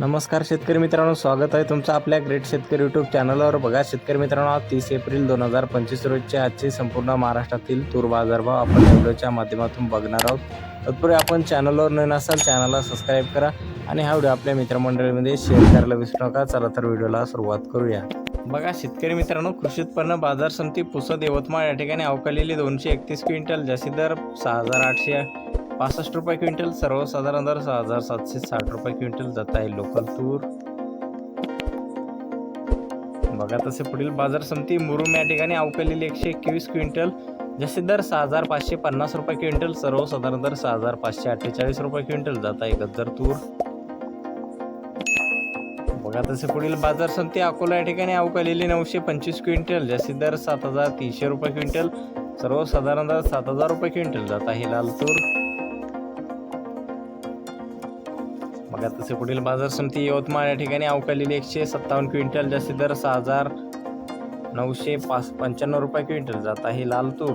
नमस्कार शेतकरी मित्रांनो स्वागत आहे तुमचं आपल्या ग्रेट शेतकरी यूट्यूब चॅनलवर बघा शेतकरी मित्रांनो तीस एप्रिल दोन हजार पंचवीस रोजच्या आजचे संपूर्ण महाराष्ट्रातील तूर बाजारभाव आपण व्हिडिओच्या माध्यमातून बघणार आहोत. तत्पूर्वी आपण चॅनलवर नवीन असाल चॅनलला सबस्क्राईब करा आणि हा व्हिडिओ आपल्या मित्रमंडळीमध्ये शेअर करायला विसरू नका. चला तर व्हिडिओला सुरुवात करूया. बघा शेतकरी मित्रांनो कृषी उत्पन्न बाजार समिती पुसद यवतमाळ या ठिकाणी अवकालेली दोनशे एकतीस क्विंटल जास्ती दर सहा हजार आठशे पासष्ट रुपये क्विंटल सर्वसाधारण दर सहा हजार सातशे साठ रुपये क्विंटल जात आहे लोकल तूर. बघा तसे पुढील बाजार समिती मुरुम या ठिकाणी अवकलेली एकशे एकवीस क्विंटल. जसे दर सहा हजार पाचशे पन्नास रुपये क्विंटल सर्वसाधारण दर सहा हजार पाचशे अठ्ठेचाळीस रुपये क्विंटल जात आहे गद्दर तूर. बघा तसे पुढील बाजार समिती अकोला या ठिकाणी अवकालेली नऊशे पंचवीस क्विंटल. जसे दर सात हजार तीनशे रुपये क्विंटल सर्वसाधारण दर सात हजार रुपये क्विंटल जात आहे लाल तूर. बघा तसे पुढील बाजार समिती यवतमाळ या ठिकाणी अवकालेली एकशे सत्तावन्न क्विंटल जास्ती दर सहा हजार नऊशे पाच पंच्याण्णव रुपये क्विंटल जात आहे लाल तूर